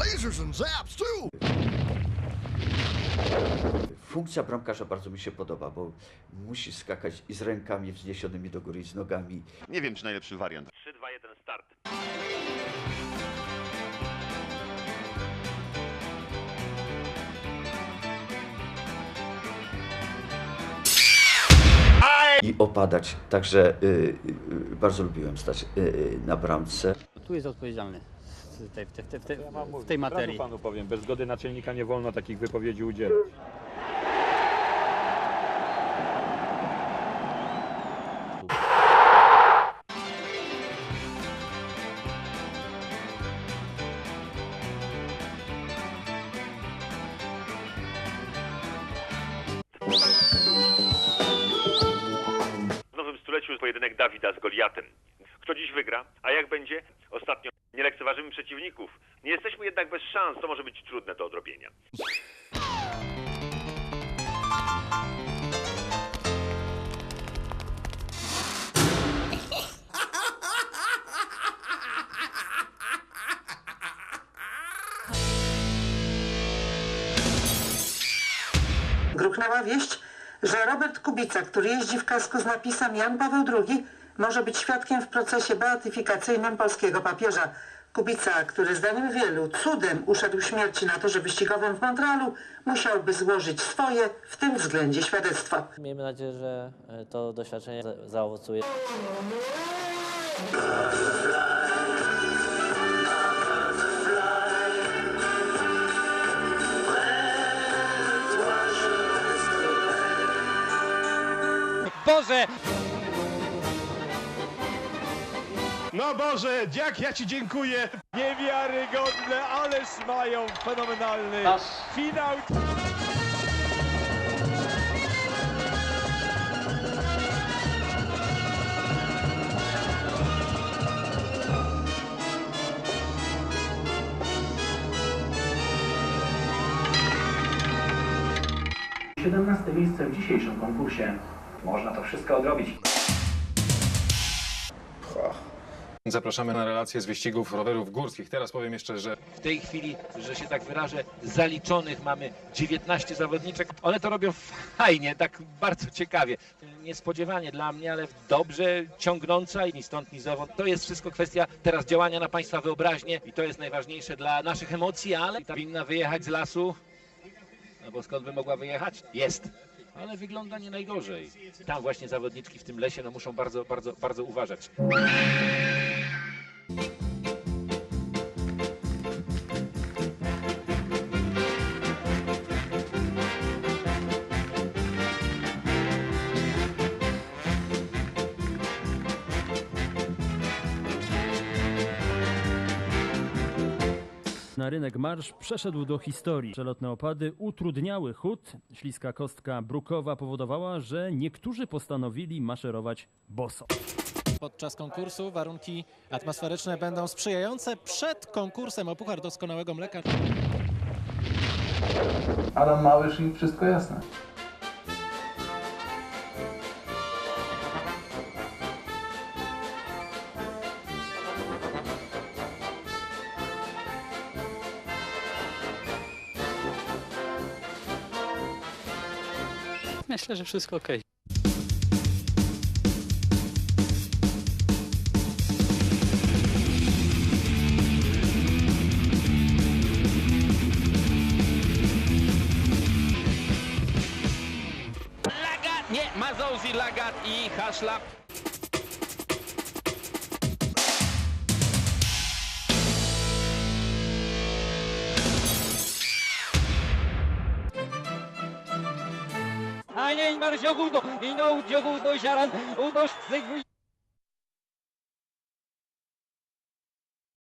Lasers and zaps, too! Funkcja bramkarza bardzo mi się podoba, bo musi skakać i z rękami wzniesionymi do góry, i z nogami. Nie wiem, czy najlepszy wariant. 3, 2, 1, start. I opadać. Także y, y, bardzo lubiłem stać y, y, na bramce. Tu jest odpowiedzialny w tej, w tej, w tej, w tej, Ja mam w mówić, tej od razu materii. panu powiem, bez zgody naczelnika nie wolno takich wypowiedzi udzielać. W nowym stuleciu pojedynek Dawida z Goliatem. Kto dziś wygra? A jak będzie? Ostatnio nie lekceważymy przeciwników. Nie jesteśmy jednak bez szans, to może być trudne do odrobienia. Gruchnęła wieść, że Robert Kubica, który jeździ w kasku z napisem Jan Paweł II, może być świadkiem w procesie beatyfikacyjnym polskiego papieża. Kubica, który zdaniem wielu cudem uszedł śmierci na torze wyścigowym w Montrealu, musiałby złożyć swoje w tym względzie świadectwo. Miejmy nadzieję, że e, to doświadczenie za- zaowocuje. Boże! No Boże, jak ja Ci dziękuję! Niewiarygodne, ależ mają fenomenalny finał. Siedemnaste miejsce w dzisiejszym konkursie. Można to wszystko odrobić. Zapraszamy na relacje z wyścigów rowerów górskich. Teraz powiem jeszcze, że W tej chwili, że się tak wyrażę, zaliczonych mamy 19 zawodniczek. One to robią fajnie, tak bardzo ciekawie. Niespodziewanie dla mnie, ale dobrze ciągnąca i ni stąd, ni zowąd. To jest wszystko kwestia teraz działania na Państwa wyobraźnię i to jest najważniejsze dla naszych emocji, ale ta winna wyjechać z lasu. No bo skąd by mogła wyjechać? Jest. Ale wygląda nie najgorzej. Tam właśnie zawodniczki w tym lesie no muszą bardzo, bardzo, bardzo uważać. Na rynek marsz przeszedł do historii. Przelotne opady utrudniały chód. Śliska kostka brukowa powodowała, że niektórzy postanowili maszerować boso. Podczas konkursu warunki atmosferyczne będą sprzyjające przed konkursem o Puchar Doskonałego Mleka. Adam Małysz i wszystko jasne. Myślę, że wszystko ok. Lagat, nie, Mazouzi, Lagat i Haszlap. Eine Einmarsch auf Udo, in Udo, Udo, Udo, Udo, Udo, Udo,